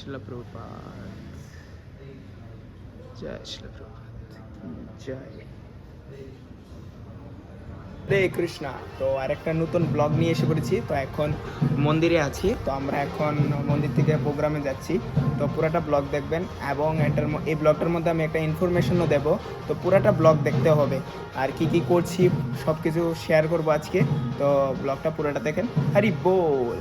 শিল প্রভুপাত জয় শিল প্রভুপাত জয় হরে কৃষ্ণা তো আরেকটা নতুন ব্লগ নিয়ে এসে পড়েছি। তো এখন মন্দিরে আছি। তো আমরা এখন মন্দির থেকে প্রোগ্রামে যাচ্ছি। তো পুরাটা ব্লগ দেখবেন এবং এটার এই ব্লগটার মধ্যে আমি একটা ইনফরমেশনও দেব। তো পুরাটা ব্লগ দেখতে হবে। আর কি কি করছি সব কিছু শেয়ার করব আজকে। তো ব্লগটা পুরাটা দেখেন। হরি বল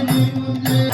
আমি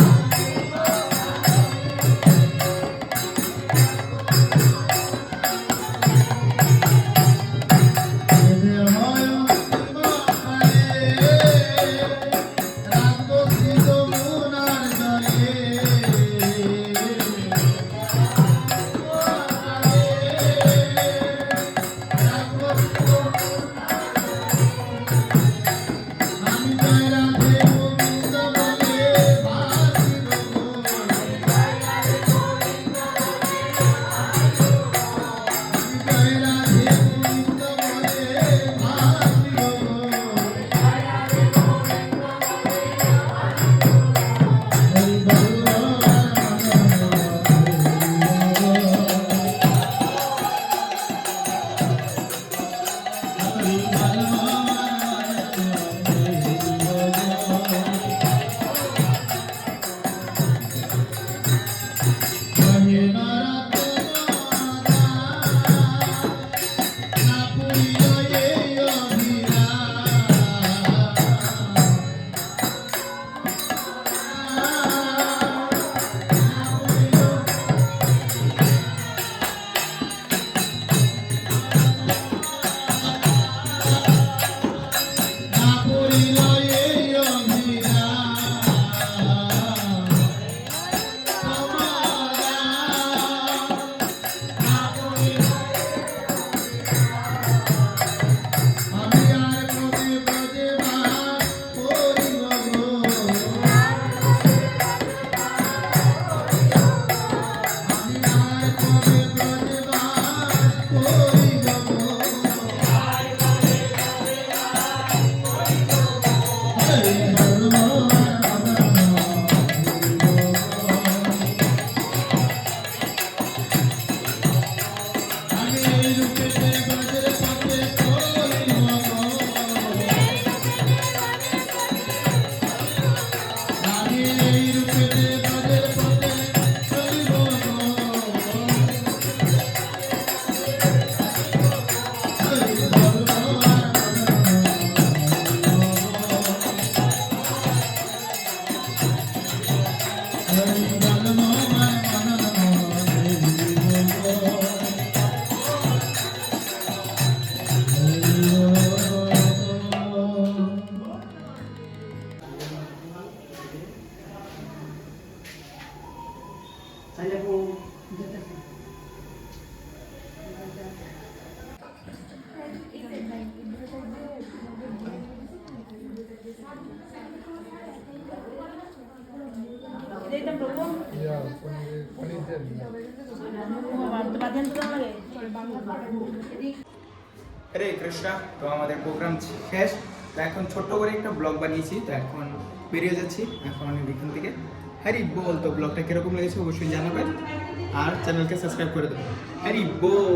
Lila. হরে কৃষ্ণা, তো আমাদের প্রোগ্রাম শেষ। তো এখন ছোট্ট করে একটা ব্লগ বানিয়েছি, তো এখন বেরিয়ে যাচ্ছি। এখন আমি এখান থেকে হ্যারি বল। তো ব্লগটা কীরকম লেগেছে অবশ্যই জানাবেন। আর চ্যানেলকে সাবস্ক্রাইব করে দেবেন। হ্যারি বল।